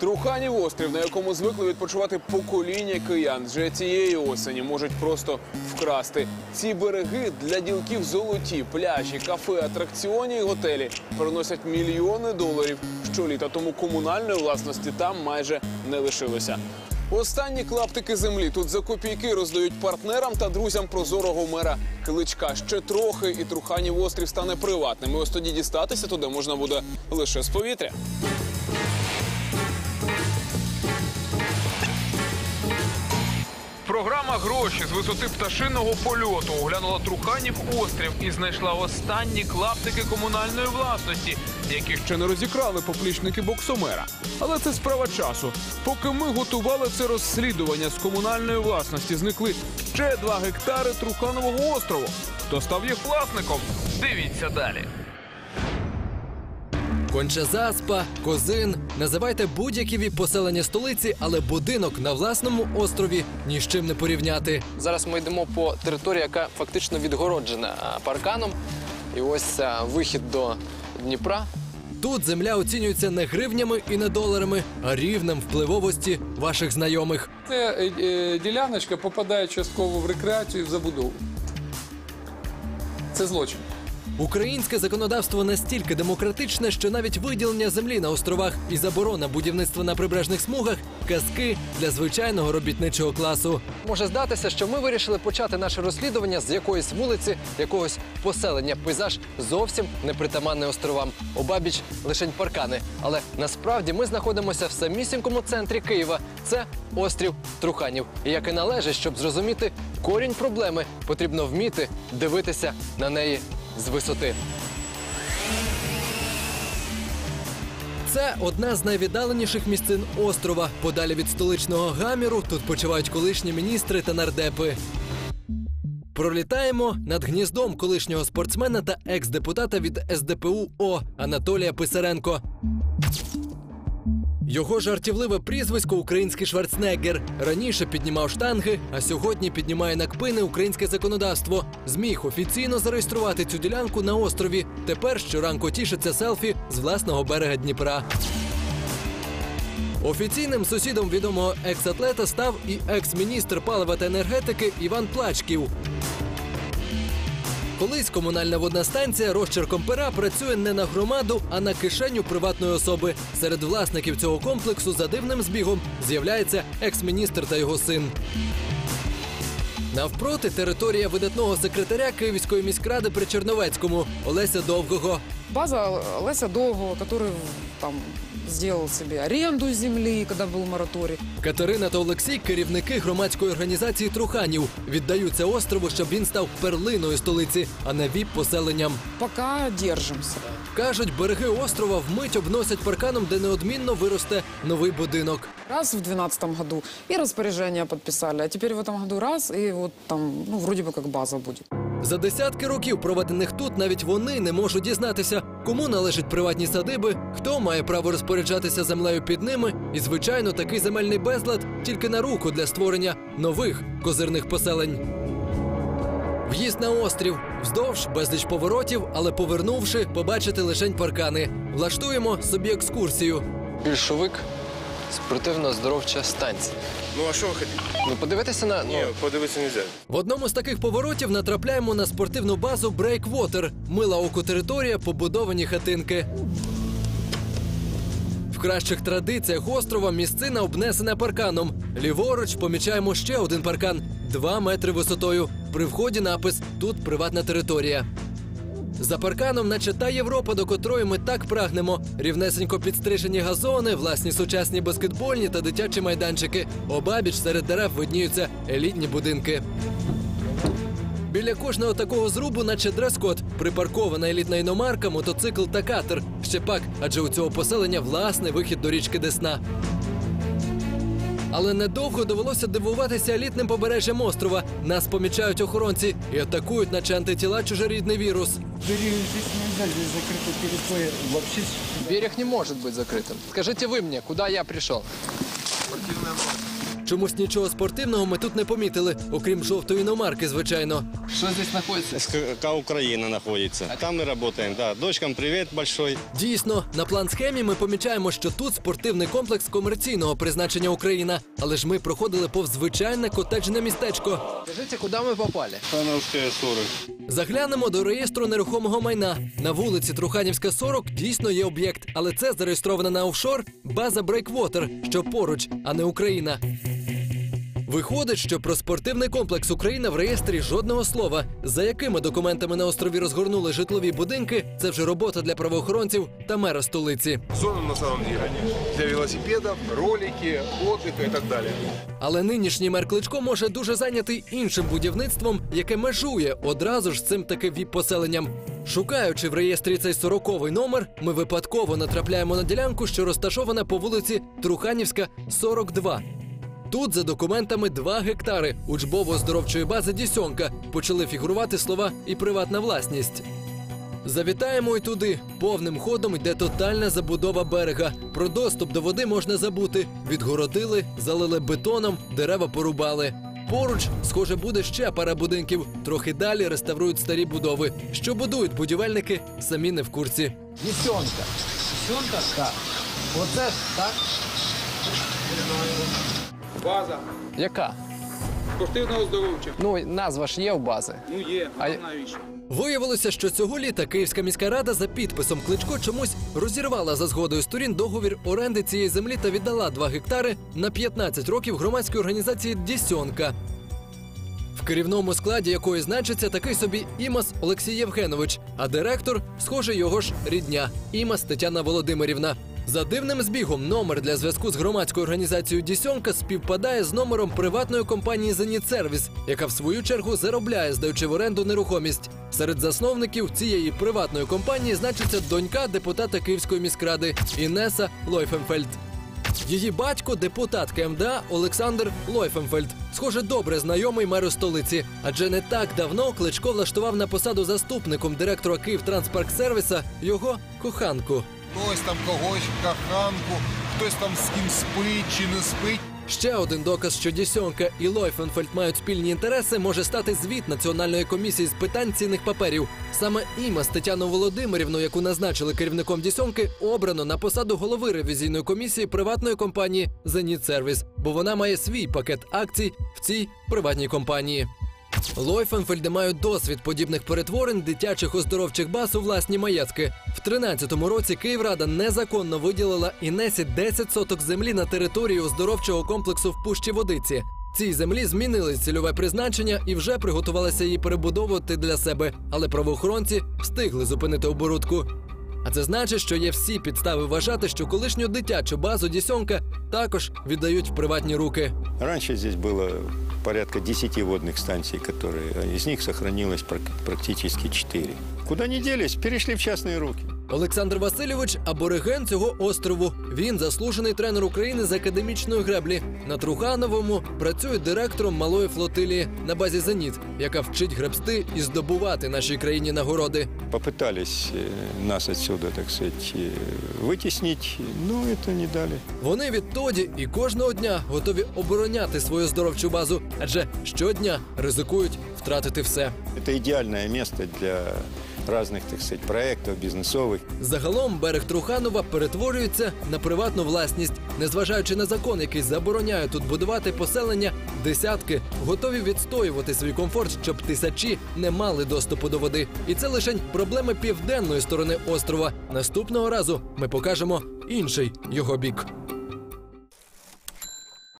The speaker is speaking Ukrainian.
Труханів острів, на якому звикли відпочивати покоління киян, вже цієї осені можуть просто вкрасти. Ці береги для ділків золоті, пляжі, кафе, атракціоні і готелі приносять мільйони доларів щоліта, тому комунальної власності там майже не лишилося. Останні клаптики землі тут за копійки роздають партнерам та друзям прозорого мера Кличка. Ще трохи, і Труханів острів стане приватним. І ось тоді дістатися туди можна буде лише з повітря. Програма гроші з висоти пташиного польоту оглянула Труханів острів і знайшла останні клаптики комунальної власності, які ще не розікрали поплічники боксомера. Але це справа часу. Поки ми готували це розслідування з комунальної власності, зникли ще два гектари Труханового острову. Хто став їх власником? Дивіться далі. Кончазаспа, Козин. Називайте будь-які від поселення столиці, але будинок на власному острові ні з чим не порівняти. Зараз ми йдемо по території, яка фактично відгороджена парканом. І ось вихід до Дніпра. Тут земля оцінюється не гривнями і не доларами, а рівнем впливовості ваших знайомих. Це е, е, діляночка попадає частково в рекреацію і в забудову. Це злочин. Українське законодавство настільки демократичне, що навіть виділення землі на островах і заборона будівництва на прибережних смугах казки для звичайного робітничого класу. Може здатися, що ми вирішили почати наше розслідування з якоїсь вулиці, якогось поселення. Пейзаж зовсім непритаманний островам. Обабіч лишень паркани. Але насправді ми знаходимося в самісінькому центрі Києва. Це острів Труханів. І як і належить, щоб зрозуміти корінь проблеми, потрібно вміти дивитися на неї з висоти. Це одна з найвіддаленіших місцин острова. Подалі від столичного гаміру тут почувають колишні міністри та нардепи. Пролітаємо над гніздом колишнього спортсмена та екс-депутата від СДПУ О Анатолія Писаренко. Його жартівливе прізвисько український Шварценеггер. Раніше піднімав штанги, а сьогодні піднімає на кпини українське законодавство. Зміг офіційно зареєструвати цю ділянку на острові. Тепер щоранку тішиться селфі з власного берега Дніпра. Офіційним сусідом відомого екс-атлета став і екс-міністр палива та енергетики Іван Плачків. Колись комунальна водна станція розчерком пера працює не на громаду, а на кишеню приватної особи. Серед власників цього комплексу за дивним збігом з'являється екс-міністр та його син. Навпроти територія видатного секретаря Київської міськради при Черновецькому Олеся Довгого. База Леся Довгого, который там сделал себе аренду земли, когда был мораторий. Катерина та Олексій, керівники громадської організації Труханів, віддаються острову, щоб він став перлиною столиці, а не віп поселенням. Пока держимся. Кажуть, береги острова вмить обносять парканом, де неодмінно виросте новий будинок. Раз в 2012 году и распоряжение подписали, а теперь в этом году раз, и вот там, ну, вроде бы как база будет. За десятки років, проведених тут, навіть вони не можуть дізнатися, кому належать приватні садиби, хто має право розпоряджатися землею під ними, і, звичайно, такий земельний безлад тільки на руку для створення нових козирних поселень. В'їзд на острів вздовж безліч поворотів, але повернувши, побачити лишень паркани. Влаштуємо собі екскурсію. Більшовик спортивно-здоровча станція. Ну а що ви хотіте? Ну подивитися на ну, подивитися не можна. В одному з таких поворотів натрапляємо на спортивну базу Breakwater. Мила оку територія, побудовані хатинки. В кращих традиціях острова місцина обнесена парканом. Ліворуч помічаємо ще один паркан 2 метри висотою. При вході напис Тут приватна територія. За парканом, наче та Європа, до котрої ми так прагнемо. Рівнесенько підстрижені газони, власні сучасні баскетбольні та дитячі майданчики. Обабіч серед дерев видніються елітні будинки. Біля кожного такого зрубу, наче дрес-код, припаркована елітна іномарка, мотоцикл та катер. Ще пак, адже у цього поселення власний вихід до річки Десна. Але недовго довелося дивуватися елітним побережжям острова. Нас помічають охоронці і атакують, наче антитіла чужорідний вірус. берег не может быть закрытым. Скажите вы мне, куда я пришел? Чомусь нічого спортивного ми тут не помітили, окрім жовтої іномарки, звичайно. Що здесь знаходиться? СКК Украина находится. Там мы работаем, да. Дочкам привет большой. Дійсно, на план схемі ми помічаємо, що тут спортивний комплекс комерційного призначення Україна. Але ж ми проходили повз звичайне котеджне містечко. Скажіть, куди ми попали? Фановская 40. Заглянемо до реєстру нерухомого майна. На вулиці Труханівська, 40 дійсно є об'єкт, але це зареєстрована на офшор база Breakwater, що поруч, а не Україна. Виходить, що про спортивний комплекс Україна в реєстрі жодного слова. За якими документами на острові розгорнули житлові будинки, це вже робота для правоохоронців та мера столиці. Зона на самом деле для велосипедов, ролики, отдыха и так далее. Але нинішній мер Кличко може дуже зайнятий іншим будівництвом, яке межує одразу ж з цим таки віп-поселенням. Шукаючи в реєстрі цей сороковий номер, ми випадково натрапляємо на ділянку, що розташована по вулиці Труханівська, 42. Тут за документами 2 гектари учбово-здоровчої бази Дісьонка почали фігурувати слова і приватна власність. Завітаємо й туди. Повним ходом йде тотальна забудова берега. Про доступ до води можна забути. Відгородили, залили бетоном, дерева порубали. Поруч, схоже, буде ще пара будинків. Трохи далі реставрують старі будови. Що будують будівельники, самі не в курсі. Десенка. Десенка? Так. Оце так? База Яка? спортивного здоров'я. Ну, назва ж є в бази. Ну є, А навіщо? Виявилося, що цього літа Київська міська рада за підписом Кличко чомусь розірвала за згодою сторін договір оренди цієї землі та віддала 2 гектари на 15 років громадській організації Дісьонка. В керівному складі якої значиться такий собі Імас Олексій Євгенович, а директор, схоже, його ж рідня Імас Тетяна Володимирівна. За дивним збігом номер для зв'язку з громадською організацією Дісьонка співпадає з номером приватної компанії Зенітсервіс, яка в свою чергу заробляє, здаючи в оренду нерухомість. Серед засновників цієї приватної компанії значиться донька депутата Київської міськради Інеса Лойфенфельд. Її батько депутат КМДА Олександр Лойфенфельд. Схоже, добре знайомий меру столиці, адже не так давно Кличко влаштував на посаду заступником директора Київтранспарксервіса його коханку. Хтось там когось, каханку, хтось там з ким спить чи не спить. Ще один доказ, що Дісьонка і Лойфенфельд мають спільні інтереси, може стати звіт Національної комісії з питань цінних паперів. Саме Імас Тетяну Володимирівну, яку назначили керівником Дісьонки, обрано на посаду голови ревізійної комісії приватної компанії «Зеніт Сервіс», бо вона має свій пакет акцій в цій приватній компанії. Лойфенфельди мають досвід подібних перетворень дитячих оздоровчих баз у власні маєтки. В 13-му році Київрада незаконно виділила Інесі 10 соток землі на території оздоровчого комплексу в Пущі Водиці. Цій землі змінили цільове призначення і вже приготувалися її перебудовувати для себе, але правоохоронці встигли зупинити оборудку. А це значить, що є всі підстави вважати, що колишню дитячу базу Дісьонка також віддають в приватні руки. Раньше здесь было порядка 10 водных станций, которые из них сохранилось прак- практически 4. Куда не делись, перешли в частные руки. Олександр Васильович абориген цього острову. Він заслужений тренер України з академічної греблі. На Трухановому працює директором малої флотилії на базі Зеніт, яка вчить гребсти і здобувати нашій країні нагороди. Попытались э, нас отсюда, так сказать, э, вытеснить, но это не дали. Вони відтоді і кожного дня готові обороняти свою здоровчу базу, адже щодня ризикують втратити все. Это идеальное место для разных, так сказать, проектов бизнесовых. Загалом берег Труханова перетворюється на приватну власність, незважаючи на закон, який забороняє тут будувати поселення, десятки готові відстоювати свій комфорт, щоб тисячі не мали доступу до води. І це лише проблеми південної сторони острова. Наступного разу ми покажемо інший його бік.